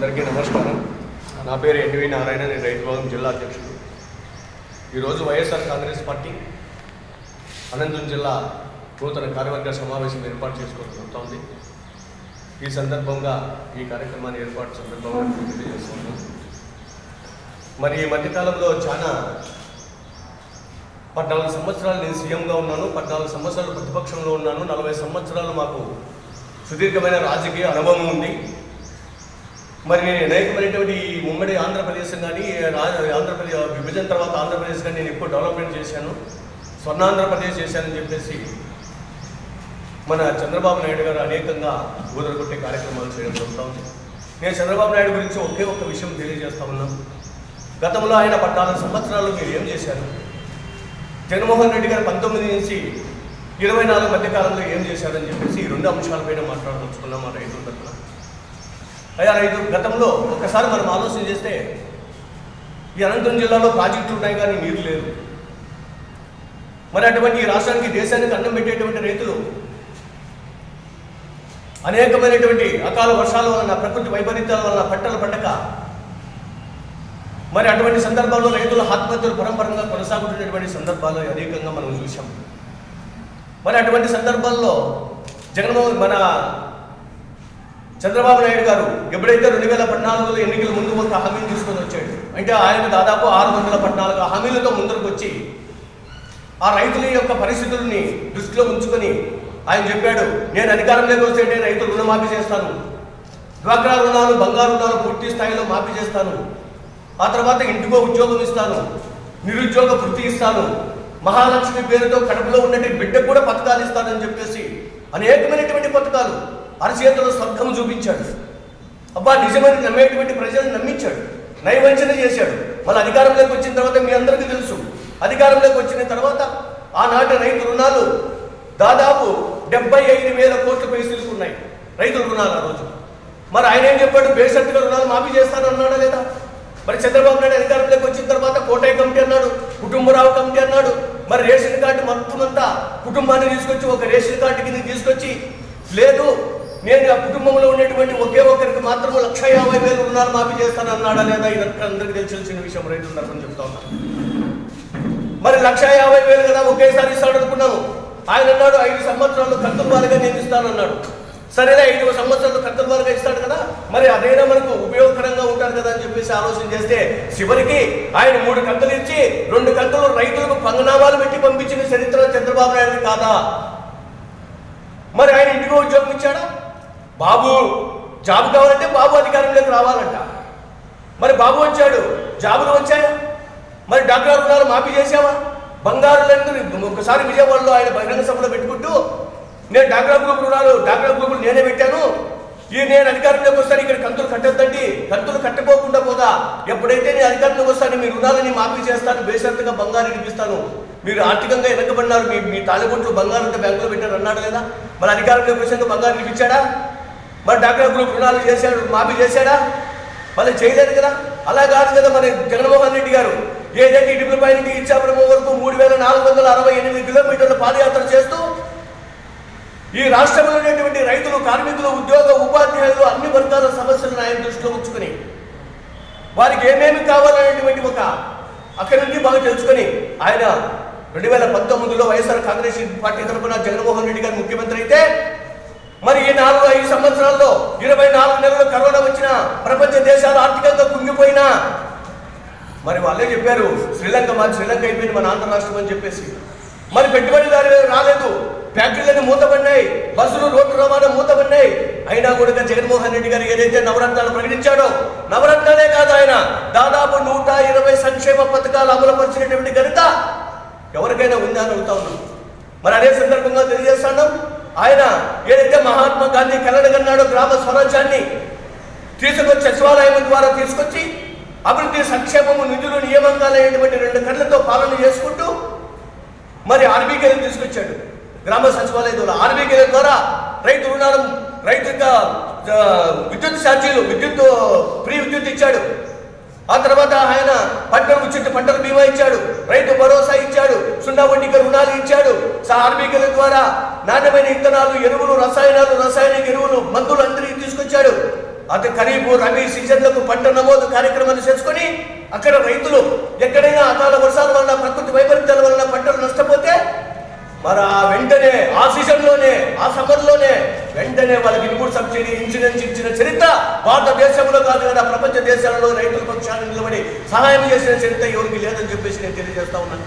అందరికీ నమస్కారం. నా పేరు ఎన్వి నారాయణ నేను రైతు భవన్ జిల్లా అధ్యక్షుడు. ఈరోజు వైఎస్ఆర్ కాంగ్రెస్ పార్టీ అనంతపురం జిల్లా నూతన కార్యవర్గ సమావేశం ఏర్పాటు చేసుకోవడం జరుగుతోంది. ఈ సందర్భంగా ఈ కార్యక్రమాన్ని ఏర్పాటు సందర్భంగా తెలియజేస్తున్నాం మరి ఈ మధ్యకాలంలో చాలా పద్నాలుగు సంవత్సరాలు నేను సీఎంగా ఉన్నాను పద్నాలుగు సంవత్సరాలు ప్రతిపక్షంలో ఉన్నాను నలభై సంవత్సరాలు మాకు సుదీర్ఘమైన రాజకీయ అనుభవం ఉంది. మరి నేను అనేకమైనటువంటి ఉమ్మడి ఆంధ్రప్రదేశ్ కానీ ఆంధ్రప్రదేశ్ విభజన తర్వాత ఆంధ్రప్రదేశ్ కానీ నేను ఎక్కువ డెవలప్మెంట్ చేశాను. స్వర్ణాంధ్రప్రదేశ్ చేశానని చెప్పేసి మన చంద్రబాబు నాయుడు గారు అనేకంగా ఊదరగొట్టే కార్యక్రమాలు చేయడం జరుగుతూ ఉంది. నేను చంద్రబాబు నాయుడు గురించి ఒకే ఒక్క విషయం తెలియజేస్తా ఉన్నాను గతంలో ఆయన పద్నాలుగు సంవత్సరాలు మీరు ఏం చేశారు? జగన్మోహన్ రెడ్డి గారు పంతొమ్మిది నుంచి ఇరవై నాలుగు మధ్య కాలంలో ఏం చేశారని చెప్పేసి ఈ రెండు అంశాలపైన మాట్లాడదలుచుకున్నాం మా రైతుల తరఫున. అయ్యా రైతు గతంలో ఒక్కసారి మనం ఆలోచన చేస్తే ఈ అనంతపురం జిల్లాలో ప్రాజెక్టులు ఉన్నాయి కానీ నీరు లేదు. మరి అటువంటి ఈ రాష్ట్రానికి దేశానికి అన్నం పెట్టేటువంటి రైతులు అనేకమైనటువంటి అకాల వర్షాల వలన ప్రకృతి వైపరీత్యాల వలన పంటలు పండక మరి అటువంటి సందర్భాల్లో రైతుల ఆత్మహత్యలు పరంపరంగా కొనసాగుతున్నటువంటి సందర్భాలు అనేకంగా మనం చూసాం మరి అటువంటి సందర్భాల్లో జగన్మోహన్ మన చంద్రబాబు నాయుడు గారు ఎప్పుడైతే రెండు వేల పద్నాలుగులో ఎన్నికల ముందు ఒక హామీలు తీసుకొని వచ్చాడు అంటే ఆయన దాదాపు ఆరు వందల పద్నాలుగు హామీలతో ముందరకు వచ్చి ఆ రైతుల యొక్క పరిస్థితుల్ని దృష్టిలో ఉంచుకొని ఆయన చెప్పాడు నేను అధికారంలోకి వస్తే రైతు రుణమాఫీ చేస్తాను. డ్వాక్రా రుణాలు బంగారు రుణాలు పూర్తి స్థాయిలో మాఫీ చేస్తాను. ఆ తర్వాత ఇంటికో ఉద్యోగం ఇస్తాను. నిరుద్యోగ వృత్తి ఇస్తాను. మహాలక్ష్మి పేరుతో కడుపులో ఉన్నటువంటి బిడ్డకు కూడా పథకాలు ఇస్తానని చెప్పేసి అనేకమైనటువంటి పథకాలు అరచేతిలో స్వర్గం చూపించాడు. అబ్బా నిజమని నమ్మేటువంటి ప్రజలను నమ్మించాడు. నైవంచన చేశాడు. మన అధికారంలోకి వచ్చిన తర్వాత మీ అందరికీ తెలుసు. అధికారంలోకి వచ్చిన తర్వాత ఆనాటి రైతు రుణాలు దాదాపు డెబ్బై ఐదు వేల కోట్ల పైసలు ఉన్నాయి. రైతుల రుణాలు ఆ రోజు. మరి ఆయన ఏం చెప్పాడు? బేసట్టుగా రుణాలు మాఫీ చేస్తాను అన్నాడా లేదా? మరి చంద్రబాబు నాయుడు అధికారంలోకి వచ్చిన తర్వాత కోటయ్య కమిటీ అన్నాడు కుటుంబరావు కమిటీ అన్నాడు మరి రేషన్ కార్డు మొత్తం అంతా కుటుంబాన్ని తీసుకొచ్చి ఒక రేషన్ కార్డు కింద తీసుకొచ్చి లేదు నేను ఆ కుటుంబంలో ఉన్నటువంటి ఒకే ఒక్కరికి మాత్రం లక్ష యాభై వేలు రుణాలు మాఫీ చేస్తాను అన్నాడా లేదా? ఇదంతా అందరికీ తెలిసిన విషయం. రైతులు ఉన్నారని చెప్తా ఉన్నా. మరి లక్ష యాభై వేలు కదా ఒకేసారి ఇస్తాడు అనుకున్నాను ఆయన అన్నాడు ఐదు సంవత్సరాలు కంతుల వారిగా నేను ఇస్తానన్నాడు. సరేనా ఐదు సంవత్సరాలు కంతుల వారిగా ఇస్తాడు కదా. మరి అదైనా మనకు ఉపయోగకరంగా ఉంటారు కదా అని చెప్పేసి ఆలోచన చేస్తే చివరికి ఆయన మూడు కత్తులు ఇచ్చి రెండు కత్తులు రైతులకు పంగనామాలు పెట్టి పంపించిన చరిత్ర చంద్రబాబు నాయుడు కాదా? మరి ఆయన ఇంటికి ఉద్యోగం ఇచ్చాడా? బాబు జాబ్ కావాలంటే బాబు అధికారంలోకి రావాలంట. మరి బాబు వచ్చాడు జాబులు వచ్చాయా? మరి డాక్టర్ రుణాలు మాఫీ చేసావా బంగారు లెందులు ఒకసారి విజయవాడలో ఆయన బహిరంగ సభలో పెట్టుకుంటూ నేను డాక్టర్ గ్రూప్ రుణాలు డాక్టర్ గ్రూపులు నేనే పెట్టాను. ఈ నేను అధికారంలోకి వస్తాను ఇక్కడ కంతులు కట్టొద్దండి. కంతులు కట్టపోకుండా పోదా. ఎప్పుడైతే నేను అధికారంలోకి వస్తాను మీ రుణాలని మాఫీ చేస్తాను బేషరతుగా బంగారు ఇప్పిస్తాను. మీరు ఆర్థికంగా వెనకబడినారు మీ మీ తాలిబొట్లు బంగారంతో బ్యాంకులో పెట్టారు అన్నాడు లేదా మరి అధికారంలోకి వచ్చాక బంగారు ఇప్పించాడా? మరి డాక్టర్ గ్రూప్ రుణాలు చేశాడు మాఫీ చేశాడా? మళ్ళీ చేయలేదు కదా? అలా కాదు కదా మరి జగన్మోహన్ రెడ్డి గారు. ఏదైతే ఇటుకలపై నుండి ఇచ్చాపురం వరకు మూడు వేల నాలుగు వందల అరవై ఎనిమిది కిలోమీటర్ల పాదయాత్ర చేస్తూ ఈ రాష్ట్రంలో ఉన్నటువంటి రైతులు కార్మికులు ఉద్యోగ ఉపాధ్యాయులు అన్ని వర్గాల సమస్యలను ఆయన దృష్టిలో ఉంచుకుని వారికి ఏమేమి కావాలనేటువంటి ఒక అక్కడి నుండి బాగా తెలుసుకొని ఆయన రెండు వేల పంతొమ్మిదిలో వైఎస్ఆర్ కాంగ్రెస్ పార్టీ తరఫున జగన్మోహన్ రెడ్డి గారు ముఖ్యమంత్రి అయితే మరి ఈ నాలుగు ఐదు సంవత్సరాల్లో ఇరవై నాలుగు నెలలు కరోనా వచ్చిన ప్రపంచ దేశాలు ఆర్థికంగా కుంగిపోయినా మరి వాళ్ళే చెప్పారు శ్రీలంక మా శ్రీలంక అయిపోయింది మన ఆంధ్ర రాష్ట్రం అని చెప్పేసి. మరి పెట్టుబడిదారు రాలేదు ఫ్యాక్టరీలన్నీ మూతపడినాయి బస్సులు రోడ్డు రవాణా మూతపడినాయి. అయినా కూడా జగన్మోహన్ రెడ్డి గారు ఏదైతే నవరత్నాలు ప్రకటించాడో నవరత్నాలే కాదు ఆయన దాదాపు నూట ఇరవై సంక్షేమ పథకాలు అమలుపరిచినటువంటి ఘనత ఎవరికైనా ఉందా అని అడుగుతా ఉన్నాం. మరి అదే సందర్భంగా తెలియజేస్తాను ఆయన ఏదైతే మహాత్మా గాంధీ కలడగన్నాడో గ్రామ స్వరాజ్యాన్ని తీసుకొచ్చి సచివాలయం ద్వారా తీసుకొచ్చి అభివృద్ధి సంక్షేమము నిధులు నియామకాలైనటువంటి రెండు కళ్ళతో పాలన చేసుకుంటూ మరి ఆర్బీకేలు తీసుకొచ్చాడు. గ్రామ సచివాలయం ద్వారా. ఆర్బీకేల ద్వారా రైతు రుణాలు రైతు విద్యుత్ ఛార్జీలు విద్యుత్ ఫ్రీ విద్యుత్ ఇచ్చాడు. ఆ తర్వాత ఆయన పంటలు ఉచిత పంటల బీమా ఇచ్చాడు. రైతు భరోసా ఇచ్చాడు. సున్నా వడ్డీకి రుణాలు ఇచ్చాడు. కార్మికుల ద్వారా నాణ్యమైన ఇత్తనాలు ఎరువులు రసాయనాలు రసాయనిక ఎరువులు మందులు అందరికీ తీసుకొచ్చాడు. అటు ఖరీఫ్ రబీ సీజన్లకు పంట నమోదు కార్యక్రమాన్ని చేసుకొని అక్కడ రైతులు ఎక్కడైనా అకాల వర్షాల వలన ప్రకృతి వైపరీత్యాల వలన పంటలు నష్టపోతే మరి ఆ వెంటనే ఆ సీజన్లోనే ఆ సమ్మర్లోనే వెంటనే వాళ్ళకి ఇన్పుట్ సబ్సిడీ ఇన్సూరెన్స్ ఇచ్చిన చరిత్ర భారతదేశంలో కాదు కదా ప్రపంచ దేశాలలో రైతుల పక్షాన్ని నిలబడి సహాయం చేసిన చరిత్ర ఎవరికి లేదని చెప్పేసి నేను తెలియజేస్తా ఉన్నాను.